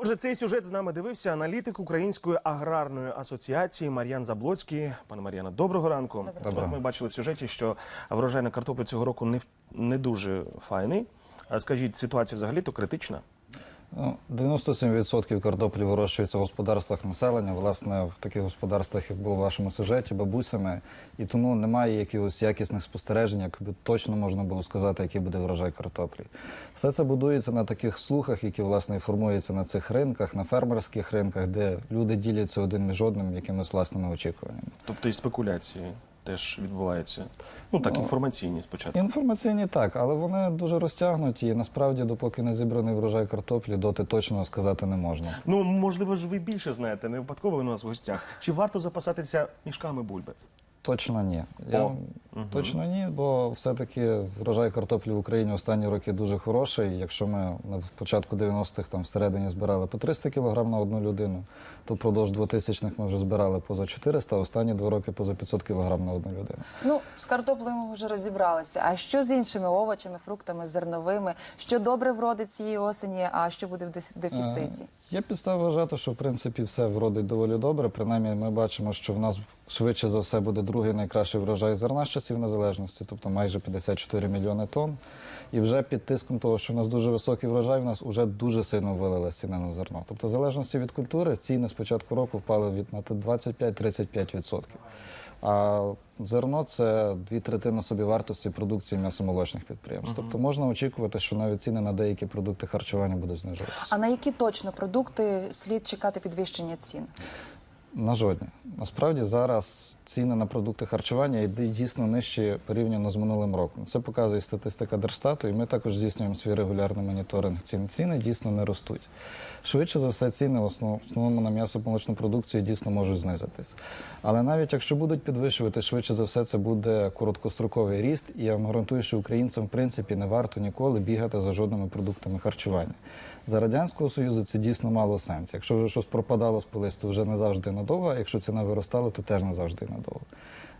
Отже, цей сюжет з нами дивився аналітик Української аграрної асоціації Мар'ян Заблоцький. Пане Мар'яна, доброго ранку. Доброго. Ми бачили в сюжеті, що врожай на картоплю цього року не, не дуже файний. А Скажіть, ситуація взагалі то критична? Ну, 97% картоплі вирощується в господарствах населення, власне, в таких господарствах, як було в вашому сюжеті, бабусями. І тому немає якихось якісних спостережень, як би точно можна було сказати, який буде врожай картоплі. Все це будується на таких слухах, які власне формуються на цих ринках, на фермерських ринках, де люди діляться один між одним якимись власними очікуваннями. Тобто і спекуляції теж відбуваються. Ну так, інформаційні спочатку. Інформаційні так, але вони дуже розтягнуті. І насправді, допоки не зібраний врожай картоплі, доти точно сказати не можна. Ну, можливо ж ви більше знаєте, не випадково ви у нас в гостях. Чи варто запасатися мішками бульби? Точно ні. Я, О, Точно ні, бо все-таки врожай картоплі в Україні останні роки дуже хороший. Якщо ми на початку 90-х там всередині збирали по 300 кг на одну людину, то впродовж 2000-х ми вже збирали поза 400, а останні два роки поза 500 кг на одну людину. Ну, з картоплею ми вже розібралися. А що з іншими овочами, фруктами, зерновими? Що добре вродить цієї осені, а що буде в дефіциті? Е, Є підстави вважати, що в принципі все вродить доволі добре. Принаймні, ми бачимо, що в нас швидше за все буде другий найкращий врожай зерна з часів незалежності, тобто майже 54 мільйони тонн. І вже під тиском того, що в нас дуже високий врожай, в нас вже дуже сильно вилилась ціна на зерно. Тобто, в залежності від культури, ціни початку року впали від на 25-35%. А зерно це дві третини собівартості продукції м'ясомолочних підприємств. Тобто можна очікувати, що навіть ціни на деякі продукти харчування будуть знижуватися. А на які точно продукти слід чекати підвищення цін? На жодні. Насправді зараз ціни на продукти харчування йдуть дійсно нижчі порівняно з минулим роком. Це показує статистика Держстату, і ми також здійснюємо свій регулярний моніторинг цін. Ціни дійсно не ростуть. Швидше за все, ціни в основному на м'ясо молочну продукцію дійсно можуть знизитись. Але навіть якщо будуть підвищувати, швидше за все, це буде короткостроковий ріст, і я вам гарантую, що українцям в принципі не варто ніколи бігати за жодними продуктами харчування. За радянського союзу це дійсно мало сенс. Якщо вже щось пропадало з полиць, то вже не завжди надовго. А якщо ціна виростала, то теж не завжди надовго.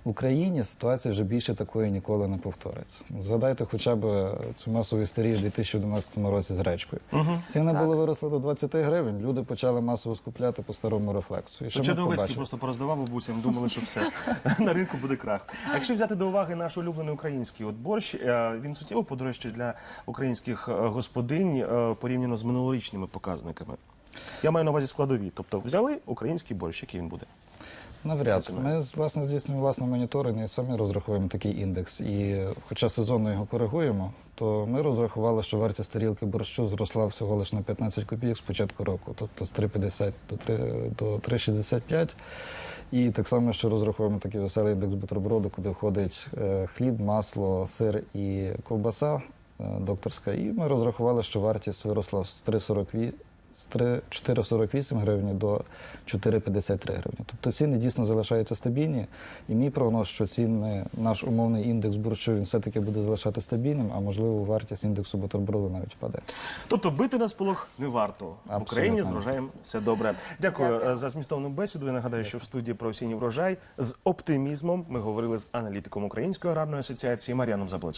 В Україні ситуація вже більше такої ніколи не повториться. Згадайте хоча б цю масову істерію в 2011 році з гречкою. Ціни були виросли до 20 гривень. Люди почали масово скупляти по старому рефлексу. І що ми просто пороздавав бабусям, думали, що все на ринку буде крах. А якщо взяти до уваги наш улюблений український от борщ, е, він суттєво подорожчає для українських е, господинь е, порівняно з минулорічними показниками. Я маю на увазі складові. Тобто взяли український борщ, який він буде. Навряд. Ми власне здійснюємо власний моніторинг і самі розраховуємо такий індекс. І хоча сезонно його коригуємо, то ми розрахували, що вартість тарілки борщу зросла всього лише на 15 копійок з початку року, тобто з 3,50 до 3 до 3,65. І так само, що розраховуємо такий веселий індекс бутерброду, куди входить е, хліб, масло, сир і ковбаса е, докторська. І ми розрахували, що вартість виросла з 3,48 з 3 4,48 гривні до 4,53 гривні. Тобто ціни дійсно залишаються стабільні. І мій прогноз, що ціни, наш умовний індекс борщу, він все-таки буде залишати стабільним, а можливо вартість індексу бутерброду навіть впаде. Тобто бити на сполох не варто. В Україні з врожаєм все добре. Дякую, Дякую. е, за змістовну бесіду. Я нагадаю, що в студії про осінній врожай з оптимізмом ми говорили з аналітиком Української аграрної асоціації Мар'яном Заблоцьким.